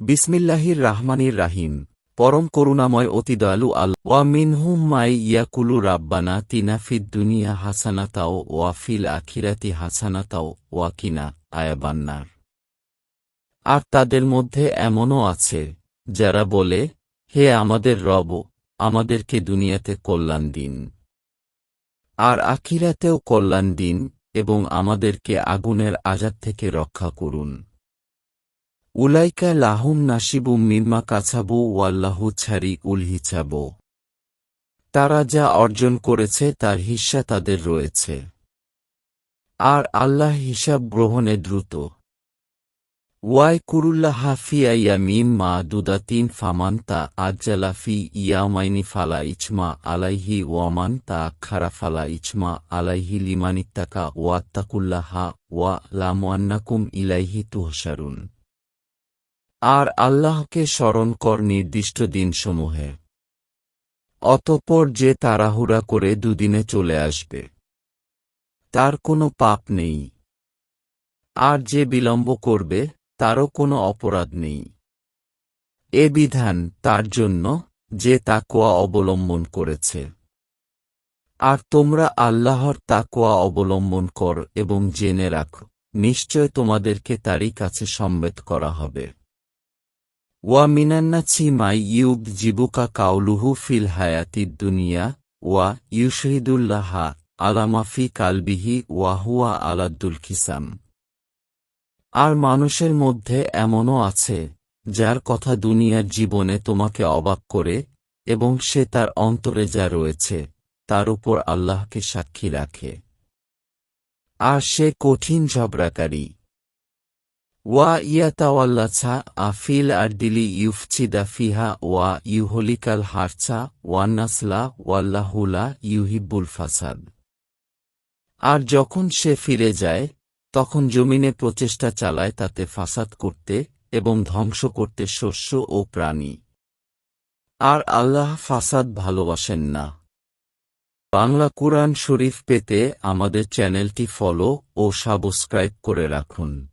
বিসমিল্লাহির রাহমানির রাহিম। পরম করুণাময় অতি দয়ালু আল ওয়া মিনহুম মাই ইয়াকুলু রাব্বানা তিনা ফিদ দুনিয়া হাসানাতাও ওয়া ফিল আখিরাতি হাসানাতাও ওয়া কিনা আয়াবান্নার। আর তাদের মধ্যে এমনও আছে, যারা বলে, হে আমাদের রব, আমাদেরকে দুনিয়াতে কল্যাণ দিন। আর আখিরাতেও কল্যাণ দিন এবং আমাদেরকে আগুনের আজাদ থেকে রক্ষা করুন। উলাইকা লাহুম নাসিবু মিম্মা কাছাবু ওয়াল্লাহু ছাড়ি উল হিচাব তারা যা অর্জন করেছে তার হিস্সা তাদের রয়েছে। আর আল্লাহ হিসাব গ্রহণে দ্রুত। ওয়াই কুরুল্লাহা ফি আইয়ামিম মা দুদাতিন ফামান্তা আজ্জালাফি ইয়ামাইনি ফালা ইচমা আলাইহি ওয়ামান তা খারা ফালা ইচমা আলাইহি লিমানিত্তাকা ওয়াত্তাকুল্লাহা ওয়া লামুয়ান্নাকুম ইলাইহি তুহসারুন আর আল্লাহকে স্মরণ কর নির্দিষ্ট দিনসমূহে। অতপর যে তাড়াহুড়া করে দুদিনে চলে আসবে, তার কোনো পাপ নেই। আর যে বিলম্ব করবে, তারও কোনো অপরাধ নেই। এ বিধান তার জন্য যে তাকোয়া অবলম্বন করেছে। আর তোমরা আল্লাহর তাকোয়া অবলম্বন কর এবং জেনে রাখো, নিশ্চয় তোমাদেরকে তারই কাছে সম্বেত করা হবে। ওয়া মিনান্নাছি মাই ইউব জীবুকা কাউলুহু ফিল হায়াতিদ দুনিয়া, ওয়া ইউশহিদুল্লাহা আলামাফি কালবিহি ওয়াহুয়া আলাদ্দুল কিসাম। আর মানুষের মধ্যে এমনও আছে, যার কথা দুনিয়ার জীবনে তোমাকে অবাক করে, এবং সে তার অন্তরে যা রয়েছে, তার উপর আল্লাহকে সাক্ষী রাখে। আর সে কঠিন ঝগড়াকারী। ওয়া আর দিলি ইউফচিদা ফিহা ওয়া ইউহলিকাল হারচা ওয়ান্নাসলা ওয়াল্লাহুলা ইউহিব্বুল ফাসাদ আর যখন সে ফিরে যায়, তখন জমিনে প্রচেষ্টা চালায় তাতে ফাসাদ করতে এবং ধ্বংস করতে শস্য ও প্রাণী। আর আল্লাহ ফাসাদ ভালোবাসেন না। বাংলা কুরআন শরীফ পেতে আমাদের চ্যানেলটি ফলো ও সাবস্ক্রাইব করে রাখুন।